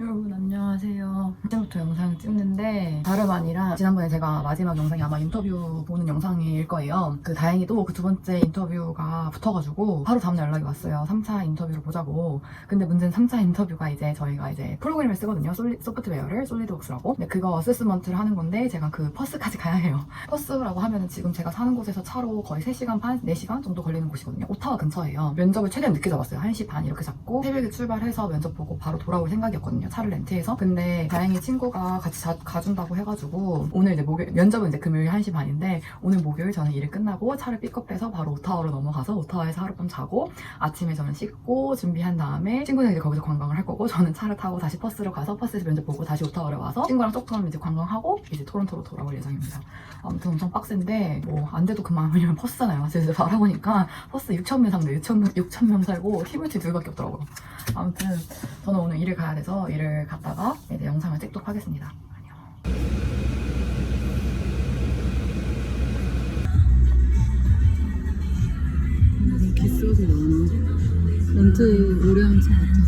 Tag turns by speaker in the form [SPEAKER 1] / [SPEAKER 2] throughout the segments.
[SPEAKER 1] Oh, 여러분 안녕하세요. 이제부터 영상 찍는데 다름 아니라 지난번에 제가 마지막 영상이 아마 인터뷰 보는 영상일 거예요. 그 다행히도 그 두 번째 인터뷰가 붙어가지고 바로 다음날 연락이 왔어요. 3차 인터뷰를 보자고. 근데 문제는 3차 인터뷰가 이제 저희가 이제 프로그램을 쓰거든요. 솔리, 소프트웨어를 솔리드웍스라고. 근데 그거 어세스먼트를 하는 건데 제가 그 퍼스까지 가야 해요. 퍼스라고 하면은 지금 제가 사는 곳에서 차로 거의 3시간 반, 4시간 정도 걸리는 곳이거든요. 오타와 근처예요. 면접을 최대한 늦게 잡았어요. 1시 반 이렇게 잡고 새벽에 출발해서 면접 보고 바로 돌아올 생각이었거든요. 차를 렌트해서. 근데 다행 히 친구가 같이 자- 가준다고 해가지고 오늘 이제 목요일, 면접은 이제 금요일 1시 반인데 오늘 목요일 저는 일을 끝나고 차를 픽업해서 바로 오타와로 넘어가서 오타와에서 하룻밤 자고 아침에 저는 씻고 준비한 다음에 친구는 이제 거기서 관광을 할 거고 저는 차를 타고 다시 버스로 가서 버스에서 면접 보고 다시 오타와로 와서 친구랑 조금 이제 관광하고 이제 토론토로 돌아올 예정입니다. 아무튼 엄청 빡센데 뭐 안 돼도 그만 왜냐면 버스잖아요. 그래서 이제 알아보니까 버스 6천 명 상대 6천 명 6천 명 살고 히브리티 둘밖에 없더라고요. 아무튼 저는 오늘 일을 가야 돼서 일을 갔다가 이제 영상을 찍도록 하겠습니다.
[SPEAKER 2] 개쓰러져 나오나? 렌트 오래 한차 같아.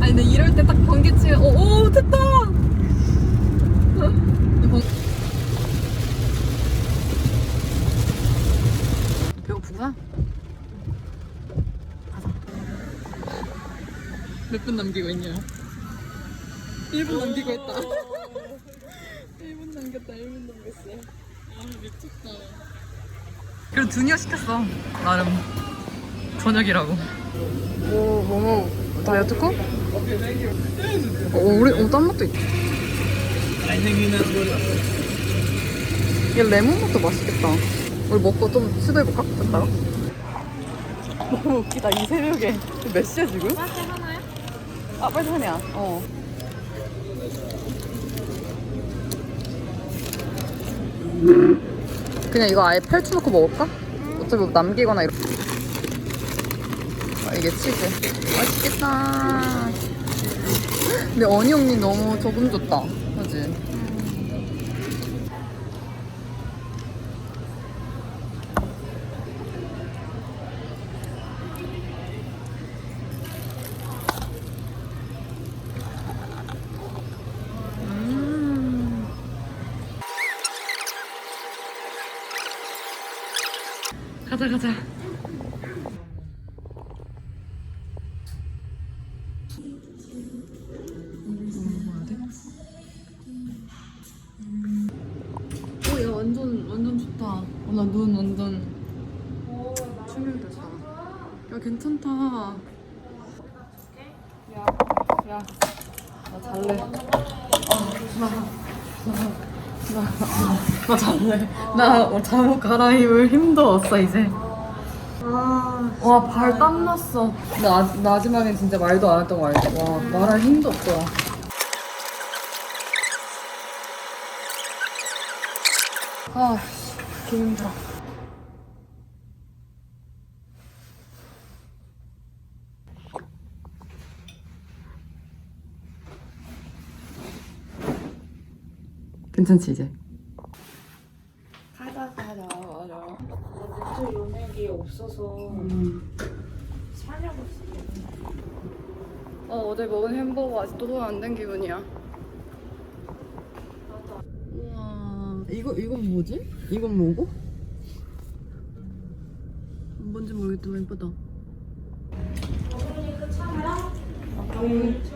[SPEAKER 2] 근데 이럴 때 딱 번개 치면 오, 오 됐다.
[SPEAKER 1] 배고픈가?
[SPEAKER 2] 몇분 남기고 있냐? 1분 남기고 했다. 1분 남겼다. 1분 남겼어. 아 미쳤다.
[SPEAKER 1] 그리고 두니어 시켰어 나름 저녁이라고 뭐 뭐 뭐 다이어트 코? 어 우리 어 딴 맛도 있다 이게 레몬 맛도 맛있겠다 우리 먹고 좀 시도해볼까? 됐다가 너무 웃기다 이 새벽에. 몇 시야 지금? 빨리 하나요? 아 빨리 하나야. 어. 그냥 이거 아예 펼쳐놓고 먹을까? 어차피 뭐 남기거나 이렇게 아, 이게 치즈. 맛있겠다. 근데 어니언이 너무 조금 줬다 가자 가자 나 어, 잠옷 갈아입을 힘도 없어 이제. 와, 발 땀났어. 나 마지막엔 진짜 말도 안 했던 거 알지? 와, 말할 힘도 없더라. 아, 개 힘들어. 괜찮지 이제?
[SPEAKER 3] 가자 가자 맞아. 맥주 요맥이 없어서 사려고. 어
[SPEAKER 1] 어제 먹은 햄버거 아직도 손안댄 기분이야. 우와 이거 이건 뭐지? 이건 뭐고? 뭔지 모르겠지만 예쁘다. 진짜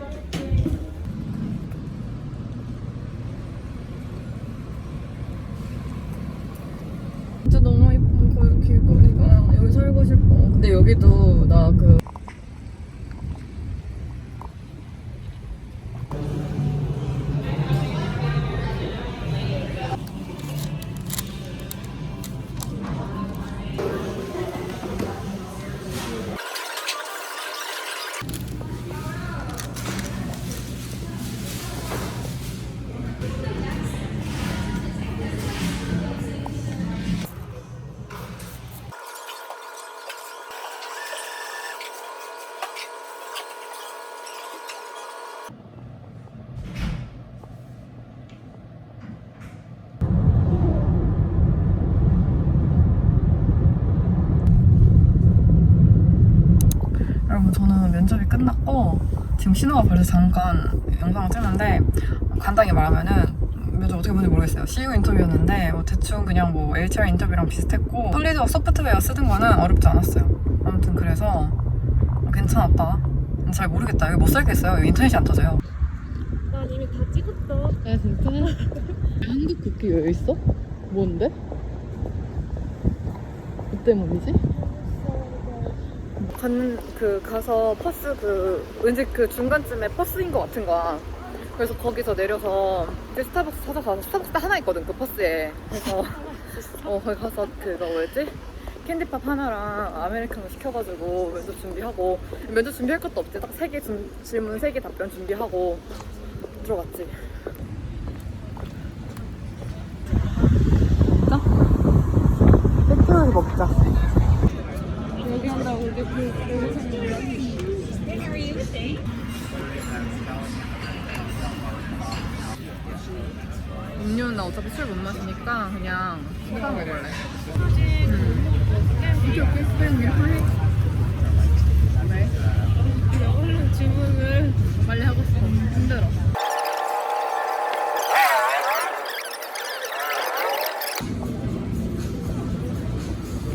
[SPEAKER 1] 면접이 끝났고 지금 신호가 벌써 잠깐 영상을 찍는데 간단히 말하면은 면접 어떻게 보는지 모르겠어요. CU 인터뷰였는데 뭐 대충 그냥 뭐 HR 인터뷰랑 비슷했고 솔리드와 소프트웨어 쓰는 거는 어렵지 않았어요. 아무튼 그래서 괜찮았다. 잘 모르겠다. 여기 못 살겠어요. 인터넷이 안 터져요.
[SPEAKER 3] 난 이미 다 찍었어.
[SPEAKER 1] 아 진짜? 한국 국기 왜 있어? 뭔데? 뭐 때문이지? 간, 그, 가서 버스 그, 왠지 그 중간쯤에 버스인 것 같은 거야. 그래서 거기서 내려서 이제 스타벅스 찾아가서 스타벅스 하나 있거든, 그 버스에. 그래서, 어, 거기 가서 그거 뭐였지? 캔디팝 하나랑 아메리카노 시켜가지고 면접 준비하고 면접 준비할 것도 없지 딱 세 개 질문 세 개 답변 준비하고 들어갔지 진짜? 세팅하게 먹자 음료는 나 어차피 술 못 마시니까 그냥 사다 먹을래 음. 힘들어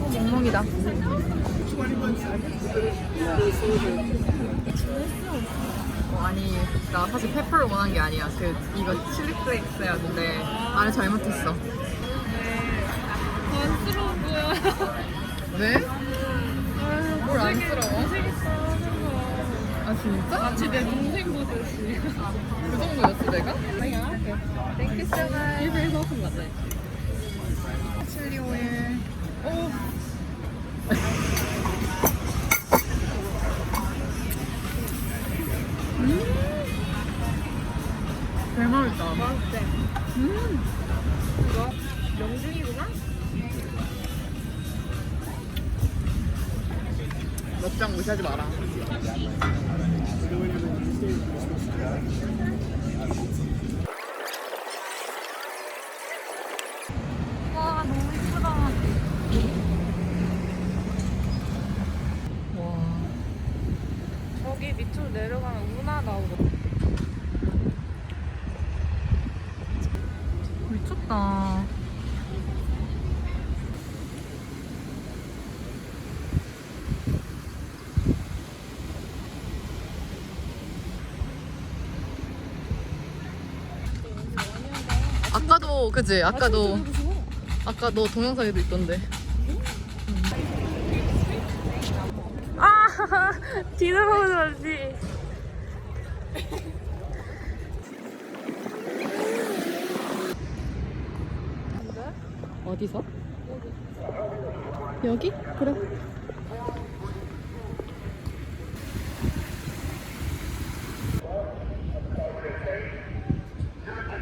[SPEAKER 1] 어, 멍멍이다 어, 아니 나 사실 페퍼를 원한 게 아니야 그 이거 칠리 플레이크였는데 말을 잘못했어
[SPEAKER 3] 안쓰러운 거야.
[SPEAKER 1] 왜? 뭘 안쓰러워? 아 진짜?
[SPEAKER 3] 마치 내 동생 보듯이.
[SPEAKER 1] 그 정도였어 내가?
[SPEAKER 3] 땡큐 so much. 거지.
[SPEAKER 1] 칠리 오일 오 맛있다
[SPEAKER 3] 맛있대.
[SPEAKER 1] 음.
[SPEAKER 3] 이거 명중이구나?
[SPEAKER 1] 몇장 무시하지 마라
[SPEAKER 3] 와 너무 이쁘다.
[SPEAKER 1] 와
[SPEAKER 3] 저기 밑으로 내려가면 운하 나오거든.
[SPEAKER 1] 미쳤다 아까도 그지 아까도 아까 너 동영상에도 있던데
[SPEAKER 3] 아 뒤돌아보지 말지.
[SPEAKER 1] 어디서? 여기? 그래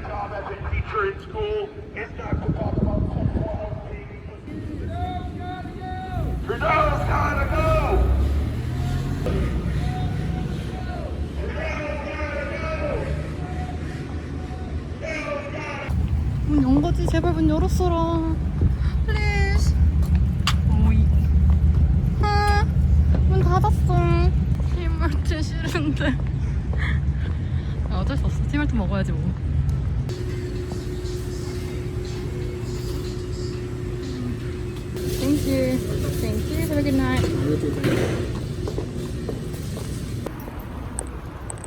[SPEAKER 4] job as a teacher in school. It's not to talk about football teams. Trudeau's gotta go!
[SPEAKER 1] 문 연 거지 제발 문 열었어라 플리즈 오이 아, 문 닫았어 티말트 싫은데 아, 어쩔 수 없어 티말트 먹어야지 뭐 Thank you. Thank you. Have a good night.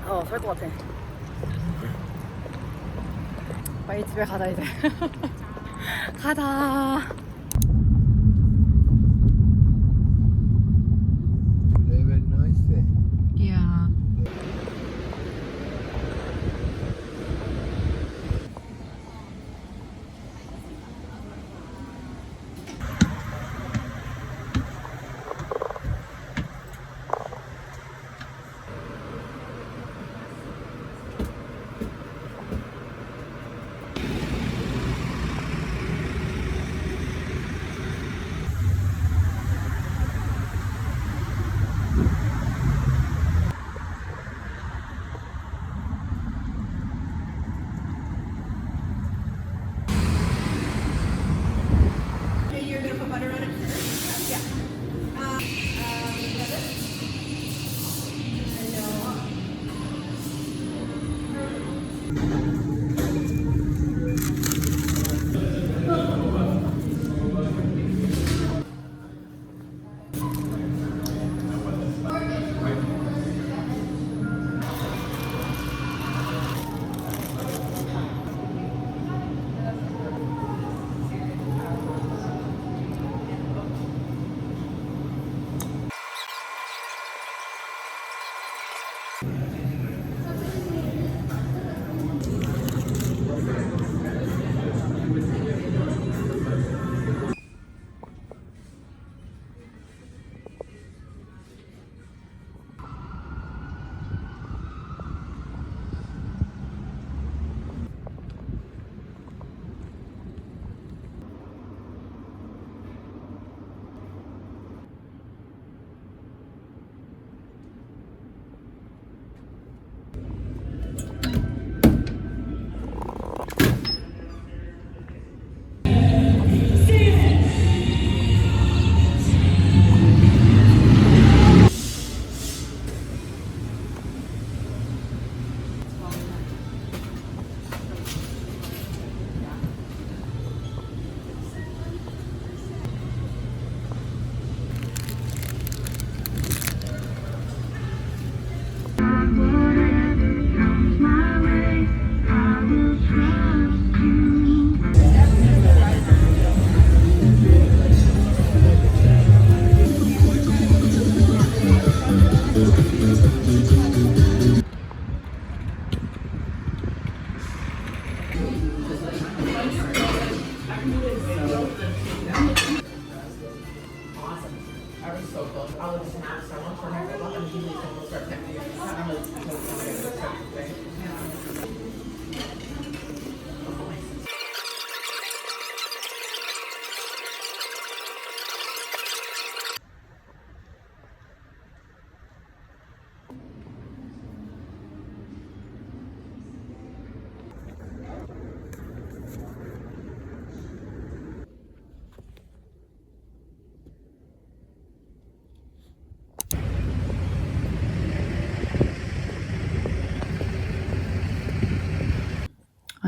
[SPEAKER 1] 어, 살 것 같아. 빨리 집에 가자 이제. 가자.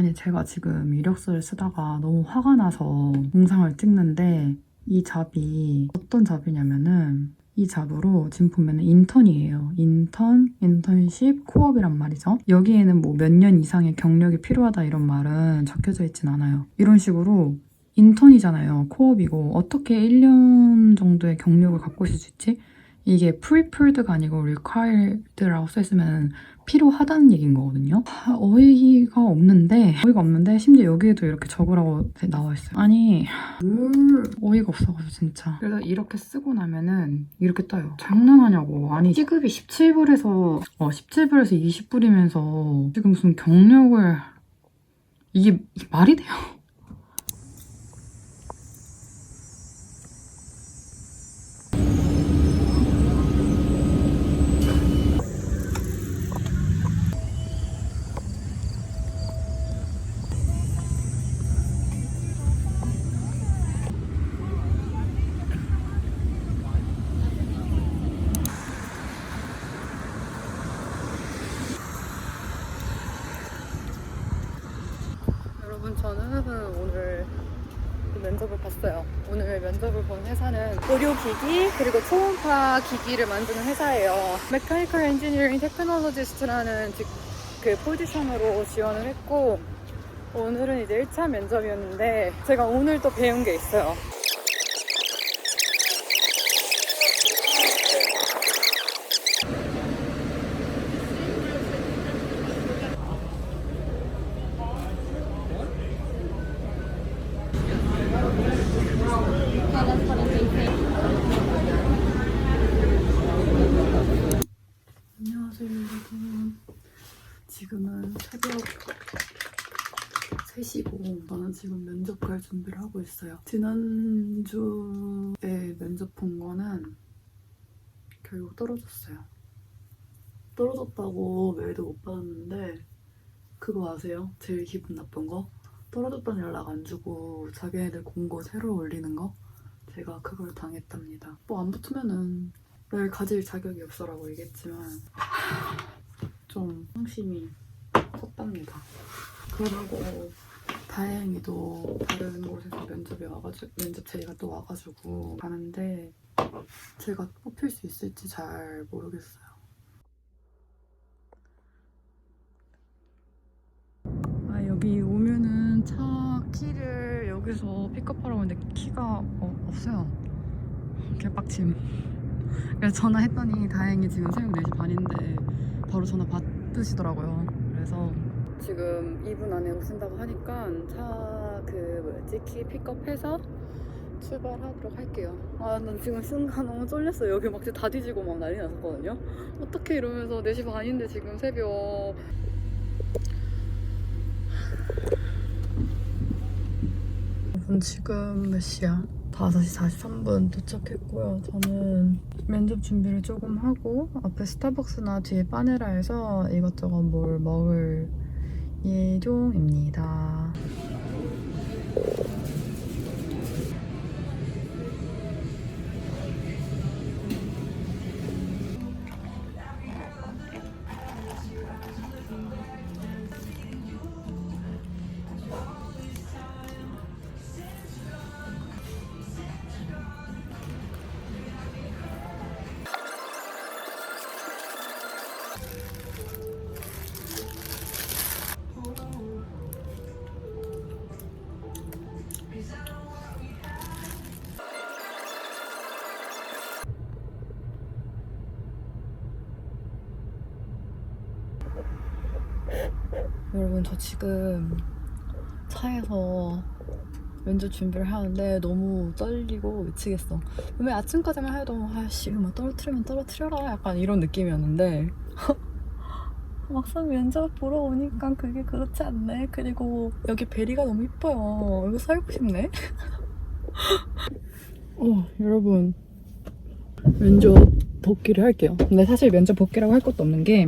[SPEAKER 1] 아니 제가 지금 이력서를 쓰다가 너무 화가 나서 영상을 찍는데 이 잡이 어떤 잡이냐면은 이 잡으로 지금 보면은 인턴이에요. 인턴, 인턴십, 코업이란 말이죠. 여기에는 뭐 몇 년 이상의 경력이 필요하다 이런 말은 적혀져 있진 않아요. 이런 식으로 인턴이잖아요. 코업이고 어떻게 1년 정도의 경력을 갖고 있을 수 있지? 이게 preferred가 아니고 required라고 써있으면 필요하다는 얘기인 거거든요. 아, 어이가 없는데 어이가 없는데 심지어 여기에도 이렇게 적으라고 나와 있어요. 아니 뭘 어이가 없어가지고 진짜. 그래서 이렇게 쓰고 나면은 이렇게 떠요. 장난하냐고. 아니 시급이 17불에서 어 17불에서 20불이면서 지금 무슨 경력을 이게 말이 돼요? 여러분 저는 오늘 그 면접을 봤어요. 오늘 면접을 본 회사는 의료기기 초음파 기기를 만드는 회사예요. 메카니컬 엔지니어링 테크놀로지스트라는 직- 그 포지션으로 지원을 했고 오늘은 이제 1차 면접이었는데 제가 오늘 또 배운 게 있어요 여러분 지금은 새벽 3시고 저는 지금 면접 갈 준비를 하고 있어요 지난주에 면접 본 거는 결국 떨어졌어요 떨어졌다고 메일도 못 받았는데 그거 아세요? 제일 기분 나쁜 거? 떨어졌다는 연락 안 주고 자기네들 공고 새로 올리는 거? 제가 그걸 당했답니다 뭐 안 붙으면은 널 가질 자격이 없어라고 얘기했지만 좀 상심이 컸답니다. 그러고 다행히도 다른 곳에서 면접이 와가지고 면접 제의가 또 와가지고 가는데 제가 뽑힐 수 있을지 잘 모르겠어요. 아 여기 오면은 차 키를 여기서 픽업하라고 했는데 키가 어, 없어요. 개빡침. 그래서 전화했더니 다행히 지금 새벽 4시 반인데 바로 전화 받으시더라고요. 그래서 지금 2분 안에 오신다고 하니까 차 그 뭐였지 키 픽업해서 출발하도록 할게요. 아 난 지금 순간 너무 쫄렸어요. 여기 막 다 뒤지고 막 난리 났었거든요. 어떻게 이러면서 4시 반인데 지금 새벽 여러분 지금 몇 시야? 5시 43분 도착했고요. 저는 면접 준비를 조금 하고 앞에 스타벅스나 뒤에 빠네라에서 이것저것 뭘 먹을 예정입니다. 저 지금 차에서 면접 준비를 하는데 너무 떨리고 미치겠어. 왜 아침까지만 해도 아씨 뭐 떨어뜨리면 떨어뜨려라 약간 이런 느낌이었는데 막상 면접 보러 오니까 그게 그렇지 않네. 그리고 여기 베리가 너무 이뻐요. 이거 살고 싶네. 어 여러분 면접 복귀를 할게요. 근데 사실 면접 복귀라고 할 것도 없는 게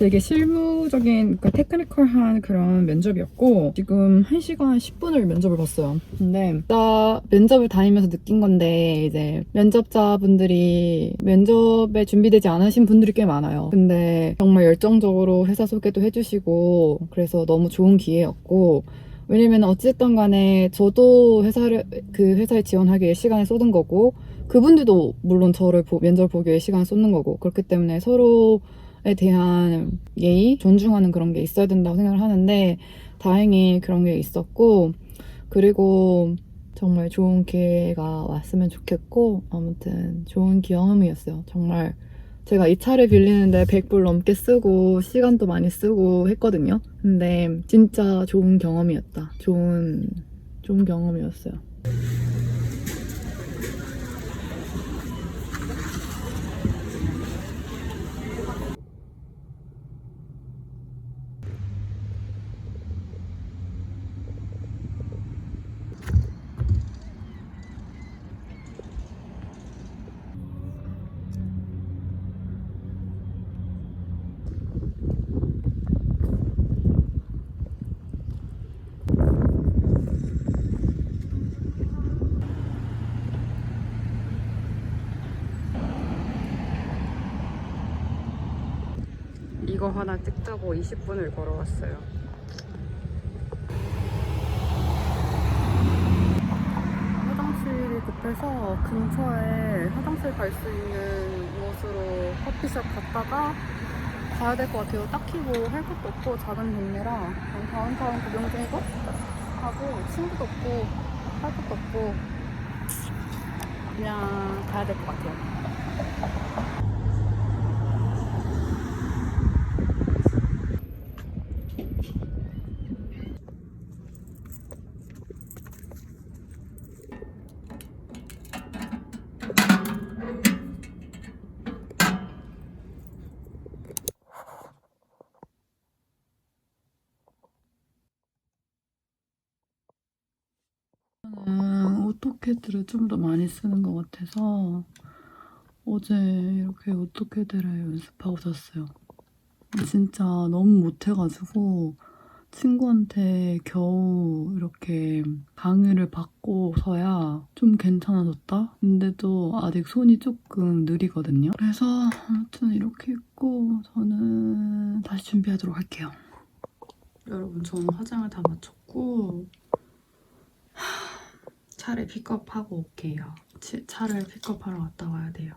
[SPEAKER 1] 되게 실무적인, 그러니까 테크니컬한 그런 면접이었고 지금 1시간 10분을 면접을 봤어요. 근데 나 면접을 다니면서 느낀 건데 이제 면접자분들이 면접에 준비되지 않으신 분들이 꽤 많아요. 근데 정말 열정적으로 회사 소개도 해주시고 그래서 너무 좋은 기회였고 왜냐면 어쨌든 간에 저도 회사를 그 회사에 지원하기 위해 시간을 쏟은 거고 그분들도 물론 저를 보- 면접 보기 위해 시간을 쏟는 거고 그렇기 때문에 서로에 대한 예의, 존중하는 그런 게 있어야 된다고 생각을 하는데 다행히 그런 게 있었고 그리고 정말 좋은 기회가 왔으면 좋겠고 아무튼 좋은 경험이었어요. 정말 제가 이 차를 빌리는데 100불 넘게 쓰고 시간도 많이 쓰고 했거든요. 근데 진짜 좋은 경험이었다. 좋은 좋은 경험이었어요. 이거 하나 찍자고 20분을 걸어왔어요. 화장실이 급해서 근처에 화장실 갈 수 있는 곳으로 커피숍 갔다가 가야 될 것 같아요. 딱히 뭐 할 것도 없고 작은 동네라 다운타운 구경 정도 하고 친구도 없고 할 것도 없고 그냥 가야 될 것 같아요. 오토캐드를 좀 더 많이 쓰는 것 같아서 어제 이렇게 오토캐드를 연습하고 잤어요. 진짜 너무 못해가지고 친구한테 겨우 이렇게 강의를 받고서야 좀 괜찮아졌다? 근데도 아직 손이 조금 느리거든요. 그래서 아무튼 이렇게 있고 저는 다시 준비하도록 할게요. 여러분 저는 화장을 다 마쳤고 차를 픽업하고 올게요. 치- 차를 픽업하러 갔다 와야 돼요.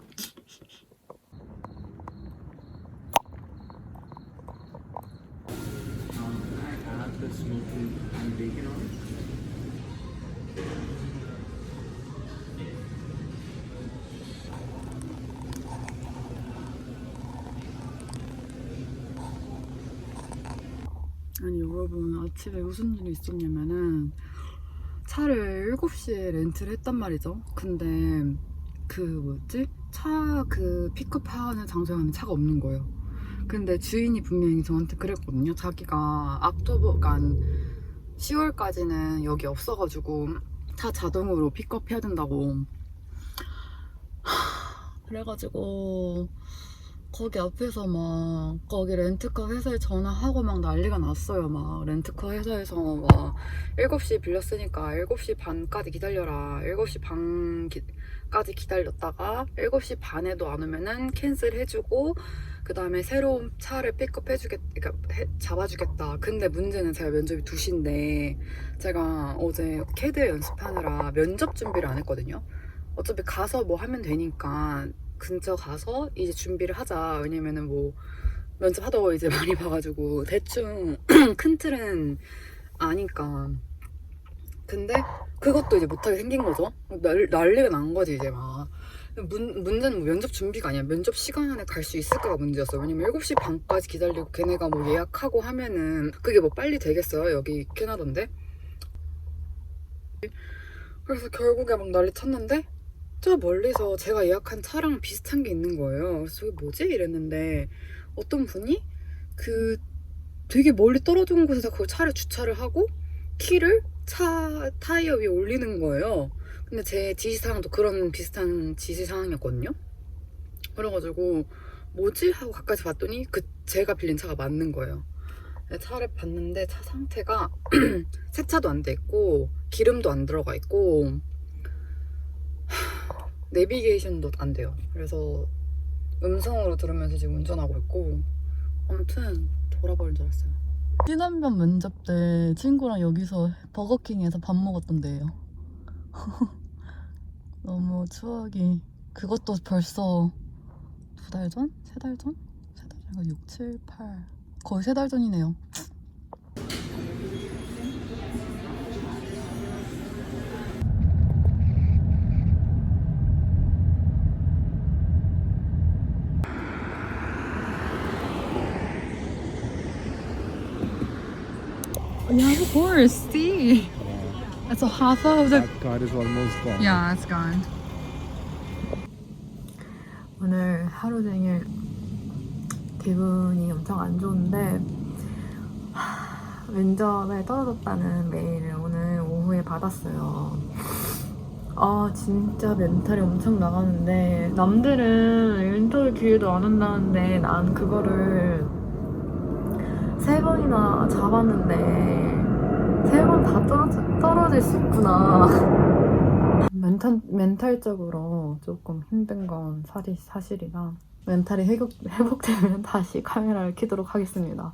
[SPEAKER 1] 아니 여러분 아침에 무슨 일이 있었냐면은 차를 7시에 렌트를 했단 말이죠. 근데 그 뭐였지? 차 그 픽업하는 장소에 가면 차가 없는 거예요. 근데 주인이 분명히 저한테 그랬거든요. 자기가 악토버, 그러니까 10월까지는 여기 없어가지고 차 자동으로 픽업해야 된다고. 하, 그래가지고 거기 앞에서 막 거기 렌트카 회사에 전화하고 막 난리가 났어요. 막 렌트카 회사에서 막 7시 빌렸으니까 7시 반까지 기다려라. 7시 반까지 기다렸다가 7시 반에도 안 오면은 캔슬 해주고 그 다음에 새로운 차를 픽업해주겠, 해- 잡아주겠다. 근데 문제는 제가 면접이 2시인데 제가 어제 캐드 연습하느라 면접 준비를 안 했거든요. 어차피 가서 뭐 하면 되니까 근처 가서 이제 준비를 하자. 왜냐면은 뭐 면접 하다 가 이제 많이 봐가지고 대충 큰 틀은 아니까. 근데 그것도 이제 못하게 생긴 거죠. 날, 난리가 난 거지 이제 막. 문, 문제는 뭐 면접 준비가 아니야. 면접 시간 안에 갈 수 있을까가 문제였어. 왜냐면 7시 반까지 기다리고 걔네가 뭐 예약하고 하면은 그게 뭐 빨리 되겠어요? 여기 캐나다인데.
[SPEAKER 5] 그래서 결국에 막 난리 쳤는데 저 멀리서 제가 예약한 차랑 비슷한 게 있는 거예요. 그래서 저게 뭐지? 이랬는데 어떤 분이 그 되게 멀리 떨어진 곳에서 그 차를 주차를 하고 키를 차 타이어 위에 올리는 거예요. 근데 제 지시사항도 그런 비슷한 지시사항이었거든요. 그래가지고 뭐지? 하고 가까이 봤더니 그 제가 빌린 차가 맞는 거예요. 네, 차를 봤는데 차 상태가 세차도 안 돼 있고 기름도 안 들어가 있고 하, 내비게이션도 안 돼요. 그래서 음성으로 들으면서 지금 운전하고 있고 아무튼 돌아버린 줄 알았어요.
[SPEAKER 1] 지난번 면접 때 친구랑 여기서 버거킹에서 밥 먹었던 데예요. 너무 추억이 그것도 벌써 두 달 전? 세 달 전? 세 달 전가 6, 7, 8 거의 세 달 전이네요. Yeah, of course. See, that's a half of the.
[SPEAKER 6] That is almost gone.
[SPEAKER 1] Yeah, it's gone.
[SPEAKER 5] 오늘 하루 종일 기분이 엄청 안 좋은데 하, 면접에 떨어졌다는 메일을 오늘 오후에 받았어요. 아 진짜 멘탈이 엄청 나가는데 남들은 인터뷰 기회도 안 한다는데 난 그거를 세 번이나 잡았는데 세 번 다 떨어질, 떨어질 수 있구나. 멘탈, 멘탈적으로 조금 힘든 건 사실, 사실이라 멘탈이 회복, 회복되면 다시 카메라를 켜도록 하겠습니다.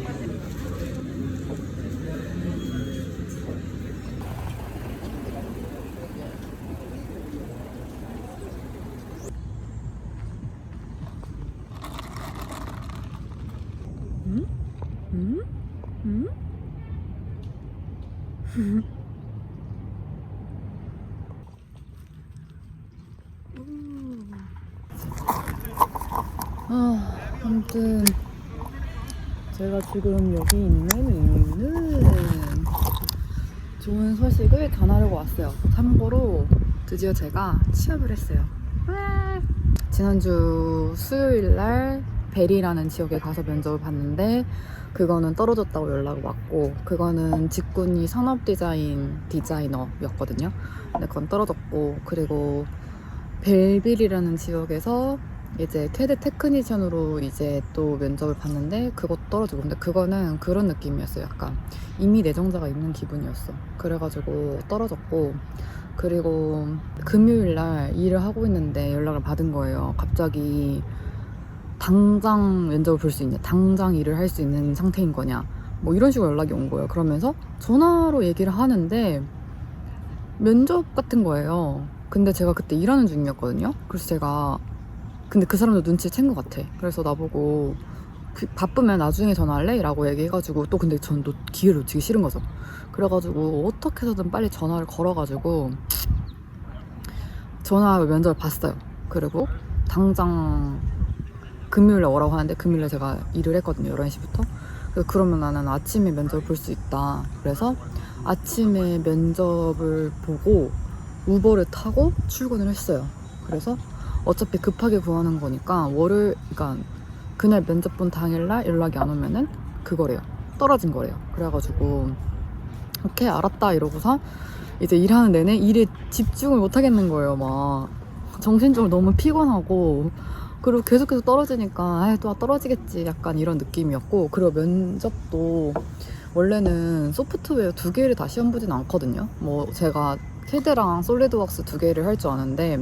[SPEAKER 1] 아, 아무튼 제가 지금 여기 있는 이유는 좋은 소식을 전하려고 왔어요. 참고로 드디어 제가 취업을 했어요. 와! 지난주 수요일 날 벨이라는 지역에 가서 면접을 봤는데 그거는 떨어졌다고 연락을 왔고 그거는 직군이 산업 디자인 디자이너였거든요. 근데 그건 떨어졌고 그리고 벨빌이라는 지역에서 이제 캐드 테크니션으로 이제 또 면접을 봤는데 그것도 떨어지고 근데 그거는 그런 느낌이었어요. 약간 이미 내정자가 있는 기분이었어. 그래가지고 떨어졌고 그리고 금요일 날 일을 하고 있는데 연락을 받은 거예요. 갑자기 당장 면접을 볼 수 있냐 당장 일을 할 수 있는 상태인 거냐 뭐 이런 식으로 연락이 온 거예요. 그러면서 전화로 얘기를 하는데 면접 같은 거예요. 근데 제가 그때 일하는 중이었거든요. 그래서 제가 근데 그 사람도 눈치를 챈것 같아. 그래서 나보고 그 바쁘면 나중에 전화할래? 라고 얘기해가지고 또 근데 전 또 기회를 놓치기 싫은 거죠. 그래가지고 어떻게 해서든 빨리 전화를 걸어가지고 전화 면접을 봤어요. 그리고 당장 금요일에 오라고 하는데 금요일에 제가 일을 했거든요. 11시부터. 그래서 그러면 나는 아침에 면접을 볼 수 있다. 그래서 아침에 면접을 보고 우버를 타고 출근을 했어요. 그래서 어차피 급하게 구하는 거니까 월요일 그러니까 그날 면접 본 당일날 연락이 안 오면은 그거래요. 떨어진 거래요. 그래가지고 오케이 알았다 이러고서 이제 일하는 내내 일에 집중을 못 하겠는 거예요 막. 정신적으로 너무 피곤하고. 그리고 계속해서 떨어지니까 아또 떨어지겠지 약간 이런 느낌이었고. 그리고 면접도 원래는 소프트웨어 두 개를 다 시험 보진 않거든요. 뭐 제가 캐드랑 솔리드웍스 두 개를 할 줄 아는데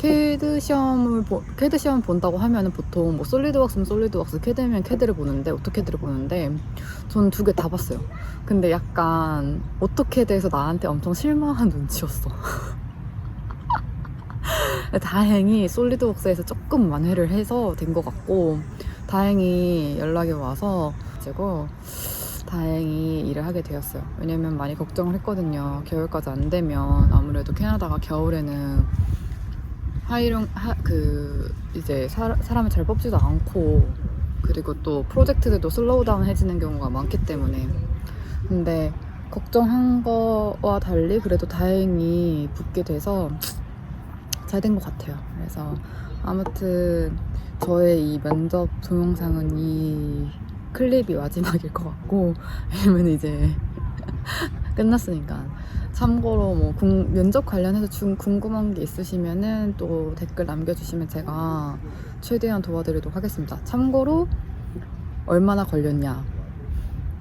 [SPEAKER 1] 캐드 시험을 보, 캐드 시험 본다고 하면은 보통 뭐 솔리드웍스면 솔리드웍스, 캐드면 캐드를 보는데 오토캐드를 보는데 저는 두개 다 봤어요. 근데 약간 오토캐드에서 나한테 엄청 실망한 눈치였어. 다행히 솔리드웍스에서 조금 완회를 해서 된 것 같고 다행히 연락이 와서 가지고 다행히 일을 하게 되었어요. 왜냐면 많이 걱정을 했거든요. 겨울까지 안 되면 아무래도 캐나다가 겨울에는 하이령 하, 그 이제 사, 사람을 잘 뽑지도 않고 그리고 또 프로젝트들도 슬로우다운 해지는 경우가 많기 때문에 근데 걱정한 거와 달리 그래도 다행히 붙게 돼서 잘 된 것 같아요. 그래서 아무튼 저의 이 면접 동영상은 이 클립이 마지막일 것 같고 왜냐면 이제 끝났으니까 참고로 뭐 궁- 면접 관련해서 좀 궁금한 게 있으시면은 또 댓글 남겨주시면 제가 최대한 도와드리도록 하겠습니다. 참고로 얼마나 걸렸냐?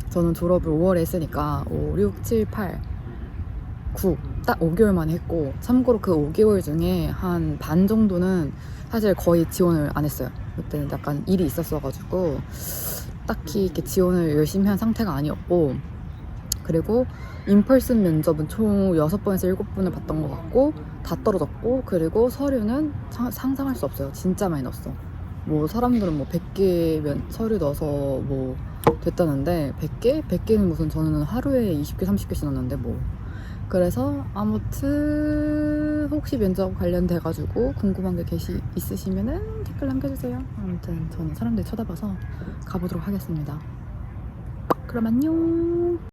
[SPEAKER 1] 저는 졸업을 5월에 했으니까 5, 6, 7, 8, 9, 딱 5개월 만에 했고 참고로 그 5개월 중에 한 반 정도는 사실 거의 지원을 안 했어요. 그때는 약간 일이 있었어가지고 딱히 이렇게 지원을 열심히 한 상태가 아니었고 그리고 인펄슨 면접은 총 6번에서 7번을 봤던 것 같고 다 떨어졌고 그리고 서류는 상- 상상할 수 없어요. 진짜 많이 넣었어. 뭐 사람들은 뭐 100개 면, 서류 넣어서 뭐 됐다는데 100개? 100개는 무슨 저는 하루에 20개, 30개씩 넣었는데 뭐 그래서 아무튼 혹시 면접 관련돼 가지고 궁금한 게 계시 있으시면은 댓글 남겨주세요. 아무튼 저는 사람들이 쳐다봐서 가보도록 하겠습니다. 그럼 안녕.